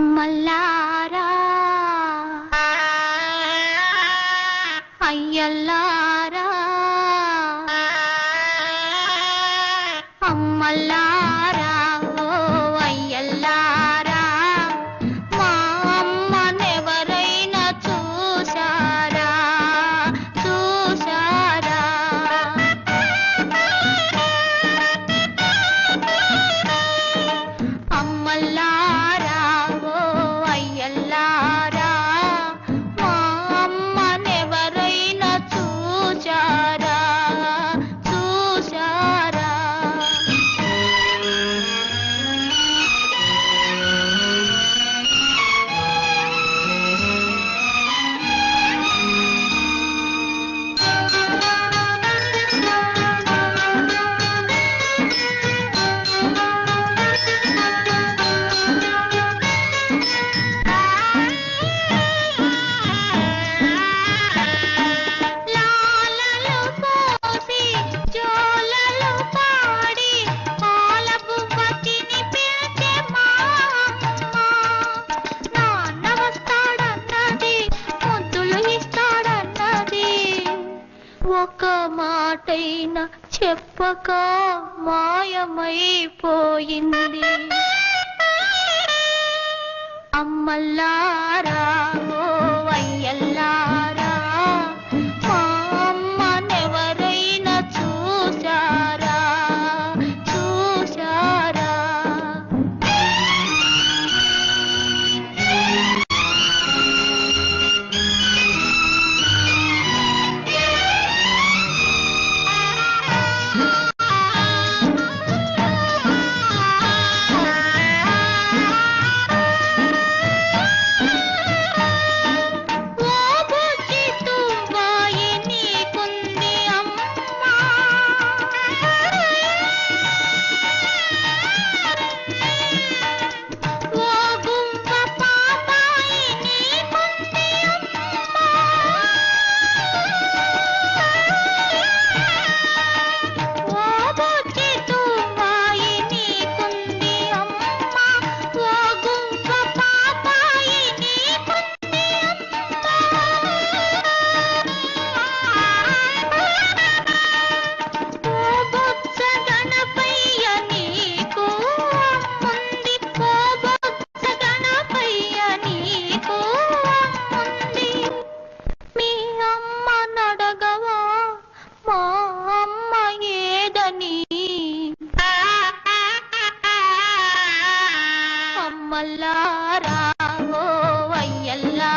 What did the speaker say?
అమ్మల్లారా అయ్యల్లారా. ఓ అయ్యల్లారా. మా చూసారా చూసారా అమ్మల్లా చెప్పక మాయమైపోయింది. అమ్మల్లారా வல்லாராவோ ஐயல்லா